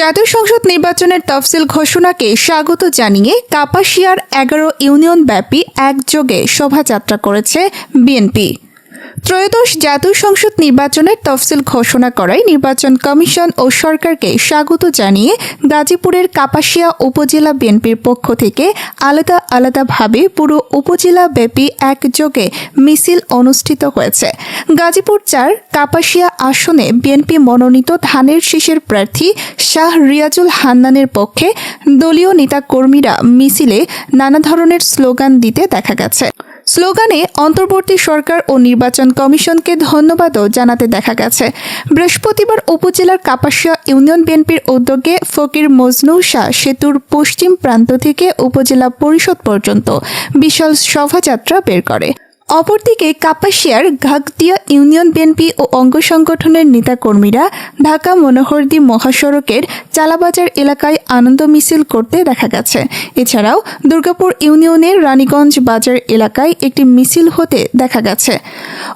জাতীয় সংসদ নির্বাচনের তফসিল ঘোষণাকে স্বাগত জানিয়ে কাপাসিয়ার এগারো ইউনিয়ন ব্যাপী একযোগে শোভাযাত্রা করেছে বিএনপি। ত্রয়োদশ জাতীয় সংসদ নির্বাচনের তফসিল ঘোষণা করায় নির্বাচন কমিশন ও সরকারকে স্বাগত জানিয়ে গাজীপুরের কাপাসিয়া উপজেলা বিএনপির পক্ষ থেকে আলাদা আলাদাভাবে পুরো উপজেলা ব্যাপী একযোগে মিছিল অনুষ্ঠিত হয়েছে। গাজীপুর চার কাপাসিয়া আসনে বিএনপি মনোনীত ধানের শীষের প্রার্থী শাহ রিয়াজুল হান্নানের পক্ষে দলীয় নেতাকর্মীরা মিছিলে নানা ধরনের স্লোগান দিতে দেখা গেছে। স্লোগানে অন্তর্বর্তী সরকার ও নির্বাচন কমিশনকে ধন্যবাদও জানাতে দেখা গেছে। বৃহস্পতিবার উপজেলার কাপাসিয়া ইউনিয়ন বিএনপির উদ্যোগে ফকির মজনু শাহ সেতুর পশ্চিম প্রান্ত থেকে উপজেলা পরিষদ পর্যন্ত বিশাল শোভাযাত্রা বের করে। অপরদিকে কাপাসিয়ার ঘাগতিয়া ইউনিয়ন বিএনপি ও অঙ্গ সংগঠনের নেতাকর্মীরা ঢাকা মনোহরদী মহাসড়কের চালাবাজার এলাকায় আনন্দ মিছিল করতে দেখা গেছে। এছাড়াও দুর্গাপুর ইউনিয়নের রানীগঞ্জ বাজার এলাকায় একটি মিছিল হতে দেখা গেছে।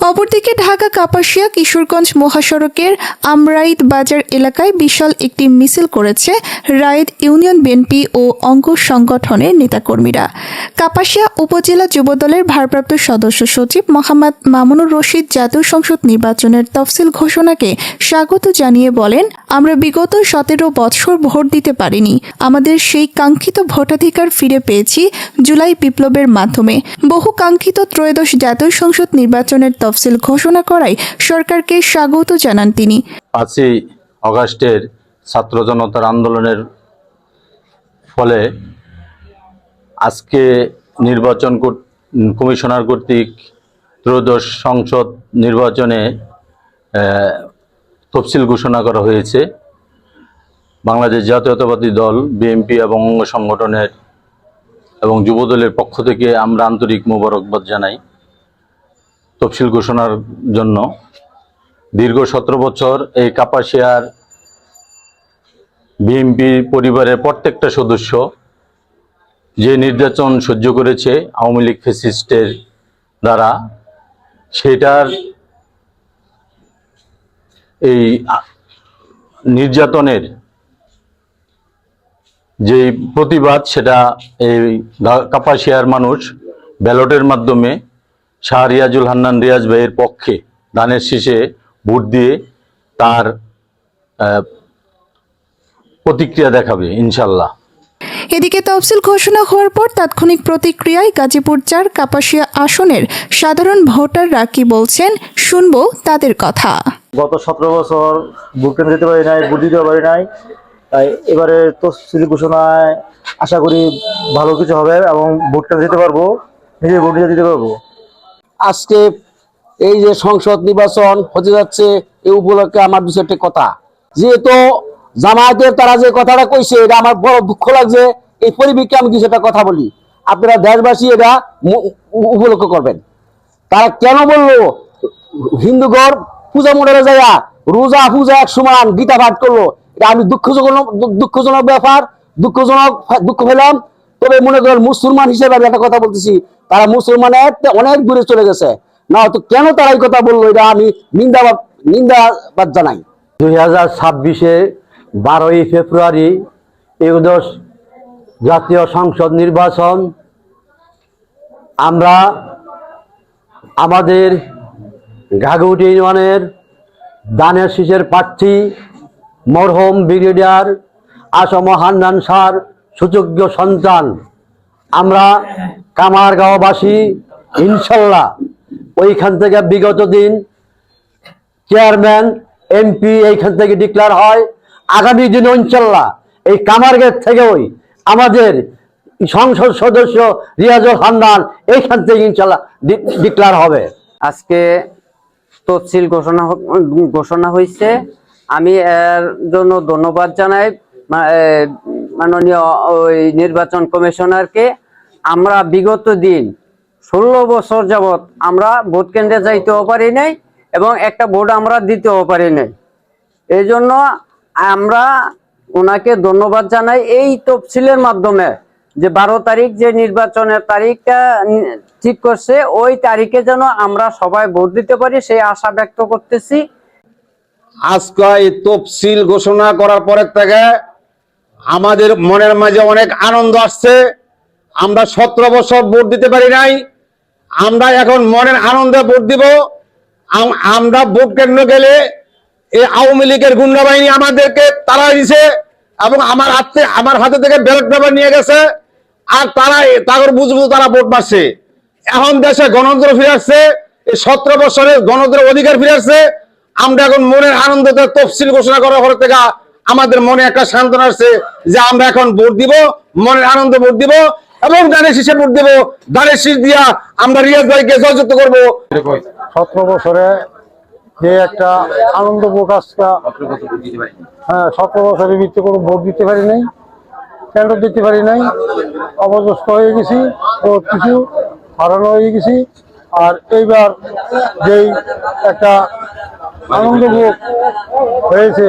অপরদিকে ঢাকা কাপাসিয়া কিশোরগঞ্জ মহাসড়কের আমরাইদ বাজার এলাকায় বিশাল একটি মিছিল করেছে রায়েদ ইউনিয়ন বিএনপি ও অঙ্গ সংগঠনের নেতাকর্মীরা। কাপাসিয়া উপজেলা যুবদলের ভারপ্রাপ্ত সদস্য সচিব মোহাম্মদ মামুনুর রশিদ জাতীয় সংসদ নির্বাচনের তফসিল ঘোষণাকে স্বাগত জানিয়ে বলেন, আমরা বিগত সতেরো বছর ভোট দিতে পারিনি। আমাদের সেই কাঙ্ক্ষিত ভোটাধিকার ফিরে পেয়েছি জুলাই বিপ্লবের মাধ্যমে। বহু কাঙ্ক্ষিত ত্রয়োদশ জাতীয় সংসদ নির্বাচনের তফসিল ঘোষণা করায় সরকারকে স্বাগত জানান তিনি। পাঁচই অগাস্টের ছাত্র জনতার আন্দোলনের ফলে আজকে নির্বাচন কর- কমিশনার কর্তৃক ত্রয়োদশ সংসদ নির্বাচনে তফসিল ঘোষণা করা হয়েছে। বাংলাদেশ জাতীয়তাবাদী দল, বিএনপি এবং অঙ্গ সংগঠনের এবং যুবদলের পক্ষ থেকে আমরা আন্তরিক মোবারকবাদ জানাই তফসিল ঘোষণার জন্য। দীর্ঘ সতেরো বছর এই কাপাসিয়ার বিএনপি পরিবারের প্রত্যেকটা সদস্য যে নির্যাতন সহ্য করেছে আওয়ামী লীগ ফেসিস্টের দ্বারা, সেটার এই নির্যাতনের যে প্রতিবাদ, সেটা এই কাপাসিয়ার মানুষ ব্যালটের মাধ্যমে শাহ রিয়াজুল হান্নান রিয়াজ ভাইয়ের পক্ষে ধানের শীষে ভোট দিয়ে তার প্রতিক্রিয়া দেখাবে, ইনশাল্লাহ। এদিকে তফসিল ঘোষণা হওয়ার পর তাৎক্ষণিক প্রতিক্রিয়ায় গাজীপুর চার কাপাসিয়া আসনের সাধারণ ভোটাররা কি বলছেন শুনব তাদের কথা। গত সতেরো বছর ভোট কেন্দ্রে যেতে পারি নাই ভোট দিতে পারি নাই। তাই এবারে তফসিলি ঘোষণায় আশা করি ভালো কিছু হবে এবং ভোট কেন্দ্রে যেতে পারব নিজে ভোট দিতে পারব। আজকে এই যে সংসদ নির্বাচন হতে যাচ্ছে এই উপলক্ষে আমার চারটে কথা। যেহেতু জামায়াতের তারা যে কথাটা কইছে, এটা আমার বড় দুঃখ লাগছে। এই পরিবেশকে আমি কিছু একটা কথা বলি। আপনারা দেশবাসী এটা উপলক্ষ করবেন। তারা কেন বলল হিন্দুগর পূজা মন্ডলে যাইয়া রোজা পূজা এক সমান গীতা পাঠ করল? এটা আমি দুঃখজনক দুঃখজনক ব্যাপার, দুঃখজনক দুঃখ পেলাম। তবে মনে করেন মুসলমান হিসেবে আমি একটা কথা বলতেছি, তারা মুসলমানের অনেক দূরে চলে গেছে। না, তো কেন তারা এই কথা বলল? এটা আমি নিন্দাবাদ নিন্দাবাদ জানাই। দুই হাজার ছাব্বিশে বারোই ফেব্রুয়ারি একদশ জাতীয় সংসদ নির্বাচন। আমরা আমাদের ঘাগুটি ইউনিয়নের দানের শীষের প্রার্থী, মরহম ব্রিগেডিয়ার আসম হান্নান সার সুযোগ্য সন্তান। আমরা কামারগাঁওবাসী, ইনশাল্লাহ ওইখান থেকে বিগত দিন চেয়ারম্যান এমপি এইখান থেকে ডিক্লেয়ার হয়। আগামী দিনে ইনশাল্লাহ এই কামারগেট থেকেই আমাদের সংসদ সদস্য রিয়াজুল হান্নান এইখান থেকে ইনশাল্লাহ ডিক্লার হবে। আজকে তফসিল ঘোষণা ঘোষণা হয়েছে আমি এর জন্য ধন্যবাদ জানাই মাননীয় ওই নির্বাচন কমিশনারকে। আমরা বিগত দিন ষোলো বছর যাবৎ আমরা ভোট কেন্দ্রে যাইতেও পারি নাই এবং একটা ভোট আমরা দিতেও পারি নাই। এই জন্য আমরা ওনাকে ধন্যবাদ জানাই এই তফসিলের মাধ্যমে যে বারো তারিখ যে নির্বাচনের তারিখটা ঠিক করছে, ওই তারিখে যেন আমরা সবাই ভোট দিতে পারি সেই আশা ব্যক্ত করতেছি। আজকে এই তফসিল ঘোষণা করার পরের থেকে আমাদের মনের মাঝে অনেক আনন্দ আসছে। আমরা সতেরো বছর ভোট দিতে পারি নাই। আমরা এখন মনের আনন্দে ভোট দিব। আমরা ভোট কেন্দ্র গেলে এই আওয়ামী লীগের গুন্ডা বাহিনী আমাদেরকে তারা দিছে এবং আমার হাতে আমার হাতে থেকে ব্যালট পেপার নিয়ে গেছে আর তারা তাগর বুঝ বুঝ তারা ভোট মারছে। এখন দেশে গণতন্ত্র ফিরে আসছে, এই সতেরো বছরের গণতন্ত্রের অধিকার ফিরে আসছে। আমরা এখন মনের আনন্দতে তফসিল ঘোষণা করার পর থেকে আমাদের মনে একটা সান্ত্বনা আসছে যে আমরা এখন ভোট দিব, মনের আনন্দে ভোট দিব এবং দানের শীষে ভোট দিব। দানের শীষ দিয়া আমরা রিয়াজ ভাইকে জয়যুক্ত করব। সতেরো বছরে যে একটা আনন্দ প্রকাশটা হ্যাঁ সতেরো বছরের ভিত্তি কোনো ভোট দিতে পারি নাই কেন দিতে পারি নাই অবদস্ত হয়ে গেছি বহুত কিছু হারানো হয়ে গেছি, আর এইবার যেই একটা আনন্দ ভোগ হয়েছে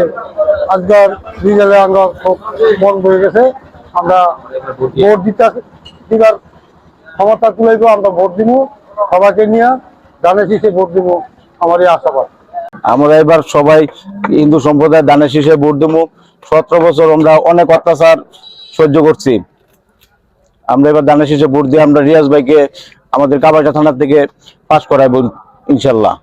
আজকাল রিজালে আমরা খুব মন বয়ে গেছে, আমরা ভোট দিতে দিবার ক্ষমতা তুলাইব আমরা ভোট দিব, সবাইকে নিয়ে দানে শীষে ভোট দিব আমার এই আশাবাদ। আমরা এবার সবাই হিন্দু সম্প্রদায় দানের শীষে ভোট দেবো। সতেরো বছর আমরা অনেক অত্যাচার সহ্য করছি। আমরা এবার দানের শীষে ভোট দিয়ে আমরা রিয়াজ ভাইকে আমাদের কাবাটা থানা থেকে পাশ করাইব, ইনশাল্লাহ।